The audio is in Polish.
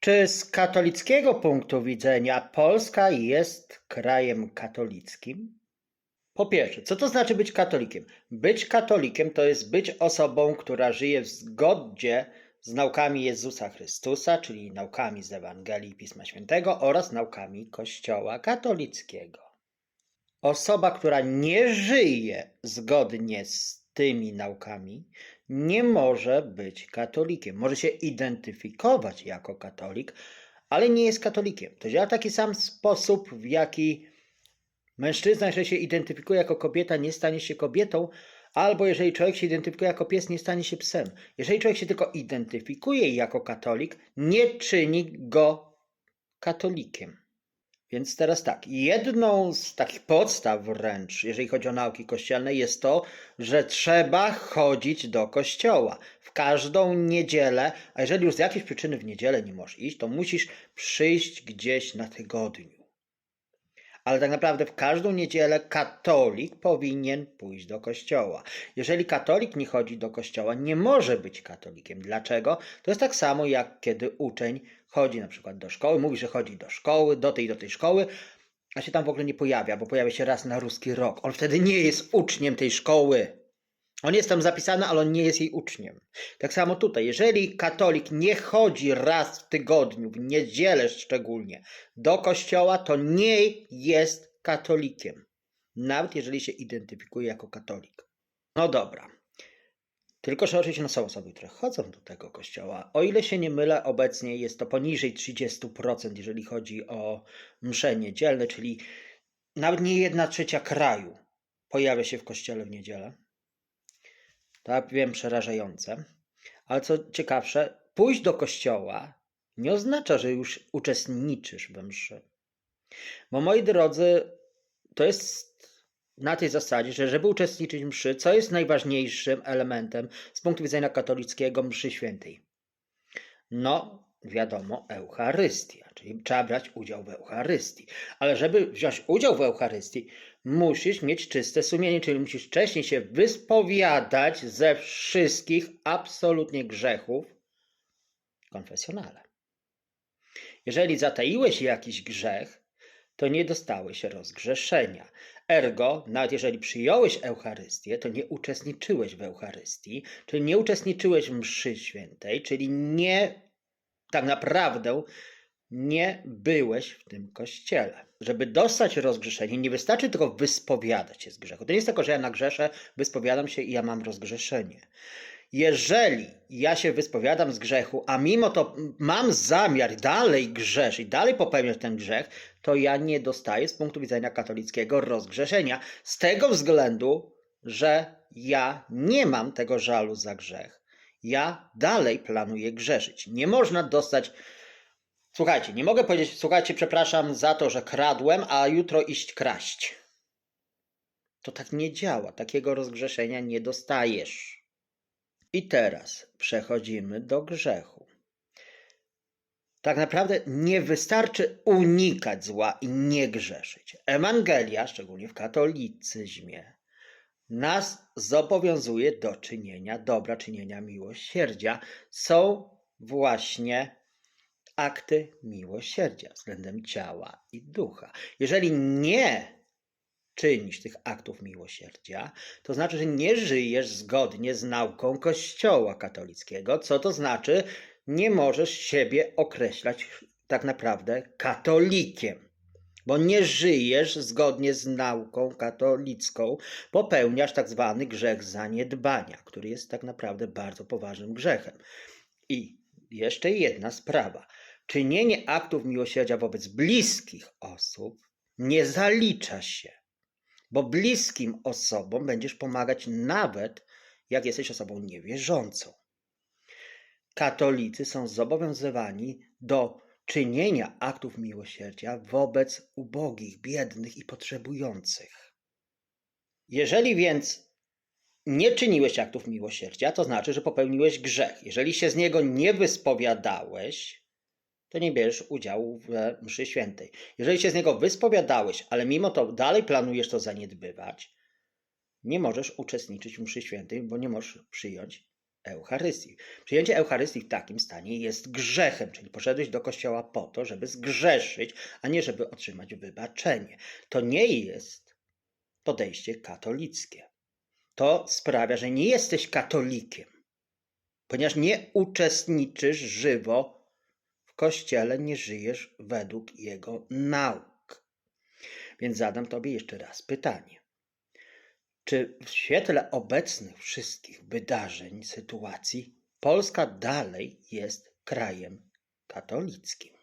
Czy z katolickiego punktu widzenia Polska jest krajem katolickim? Po pierwsze, co to znaczy być katolikiem? Być katolikiem to jest być osobą, która żyje w zgodzie z naukami Jezusa Chrystusa, czyli naukami z Ewangelii Pisma Świętego oraz naukami Kościoła katolickiego. Osoba, która nie żyje zgodnie z tymi naukami, nie może być katolikiem. Może się identyfikować jako katolik, ale nie jest katolikiem. To działa w taki sam sposób, w jaki mężczyzna, jeżeli się identyfikuje jako kobieta, nie stanie się kobietą, albo jeżeli człowiek się identyfikuje jako pies, nie stanie się psem. Jeżeli człowiek się tylko identyfikuje jako katolik, nie czyni go katolikiem. Więc teraz tak, jedną z takich podstaw wręcz, jeżeli chodzi o nauki kościelne, jest to, że trzeba chodzić do kościoła w każdą niedzielę, a jeżeli już z jakiejś przyczyny w niedzielę nie możesz iść, to musisz przyjść gdzieś na tygodniu. Ale tak naprawdę w każdą niedzielę katolik powinien pójść do kościoła. Jeżeli katolik nie chodzi do kościoła, nie może być katolikiem. Dlaczego? To jest tak samo jak kiedy uczeń chodzi na przykład do szkoły, mówi, że chodzi do szkoły, do tej do tej szkoły, a się tam w ogóle nie pojawia, bo pojawia się raz na ruski rok. On wtedy nie jest uczniem tej szkoły. On jest tam zapisany, ale on nie jest jej uczniem. Tak samo tutaj, jeżeli katolik nie chodzi raz w tygodniu, w niedzielę szczególnie, do kościoła, to nie jest katolikiem. Nawet jeżeli się identyfikuje jako katolik. No dobra. Tylko, że oczywiście no są osoby, które chodzą do tego kościoła. O ile się nie mylę, obecnie jest to poniżej 30%, jeżeli chodzi o msze niedzielne, czyli nawet nie jedna trzecia kraju pojawia się w kościele w niedzielę. Tak, wiem, przerażające. Ale co ciekawsze, pójść do kościoła nie oznacza, że już uczestniczysz we mszy. Bo moi drodzy, to jest na tej zasadzie, że żeby uczestniczyć w mszy, co jest najważniejszym elementem z punktu widzenia katolickiego mszy świętej? No, wiadomo, Eucharystia, czyli trzeba brać udział w Eucharystii. Ale żeby wziąć udział w Eucharystii, musisz mieć czyste sumienie, czyli musisz wcześniej się wyspowiadać ze wszystkich absolutnie grzechów konfesjonale. Jeżeli zataiłeś jakiś grzech, to nie dostałeś rozgrzeszenia. Ergo, nawet jeżeli przyjąłeś Eucharystię, to nie uczestniczyłeś w Eucharystii, czyli nie uczestniczyłeś w mszy świętej, czyli nie tak naprawdę nie byłeś w tym kościele. Żeby dostać rozgrzeszenie, nie wystarczy tylko wyspowiadać się z grzechu. To nie jest tylko, że ja nagrzeszę, wyspowiadam się i ja mam rozgrzeszenie. Jeżeli ja się wyspowiadam z grzechu, a mimo to mam zamiar dalej grzeszyć, dalej popełniać ten grzech, to ja nie dostaję z punktu widzenia katolickiego rozgrzeszenia. Z tego względu, że ja nie mam tego żalu za grzech. Ja dalej planuję grzeszyć. Nie można dostać. Słuchajcie, nie mogę powiedzieć, słuchajcie, przepraszam za to, że kradłem, a jutro iść kraść. To tak nie działa. Takiego rozgrzeszenia nie dostajesz. I teraz przechodzimy do grzechu. Tak naprawdę nie wystarczy unikać zła i nie grzeszyć. Ewangelia, szczególnie w katolicyzmie, nas zobowiązuje do czynienia dobra, czynienia miłosierdzia. Są właśnie akty miłosierdzia względem ciała i ducha. Jeżeli nie czynisz tych aktów miłosierdzia, to znaczy, że nie żyjesz zgodnie z nauką Kościoła katolickiego, co to znaczy, nie możesz siebie określać tak naprawdę katolikiem, bo nie żyjesz zgodnie z nauką katolicką, popełniasz tak zwany grzech zaniedbania, który jest tak naprawdę bardzo poważnym grzechem. I jeszcze jedna sprawa. Czynienie aktów miłosierdzia wobec bliskich osób nie zalicza się, bo bliskim osobom będziesz pomagać nawet jak jesteś osobą niewierzącą katolicy są zobowiązywani do czynienia aktów miłosierdzia wobec ubogich, biednych i potrzebujących. Jeżeli więc nie czyniłeś aktów miłosierdzia, to znaczy, że popełniłeś grzech. Jeżeli się z niego nie wyspowiadałeś, to nie bierzesz udziału w mszy świętej. Jeżeli się z niego wyspowiadałeś, ale mimo to dalej planujesz to zaniedbywać, nie możesz uczestniczyć w mszy świętej, bo nie możesz przyjąć Eucharystii. Przyjęcie Eucharystii w takim stanie jest grzechem, czyli poszedłeś do kościoła po to, żeby zgrzeszyć, a nie żeby otrzymać wybaczenie. To nie jest podejście katolickie. To sprawia, że nie jesteś katolikiem, ponieważ nie uczestniczysz żywo kościele, nie żyjesz według jego nauk. Więc zadam Tobie jeszcze raz pytanie. Czy w świetle obecnych wszystkich wydarzeń, sytuacji, Polska dalej jest krajem katolickim?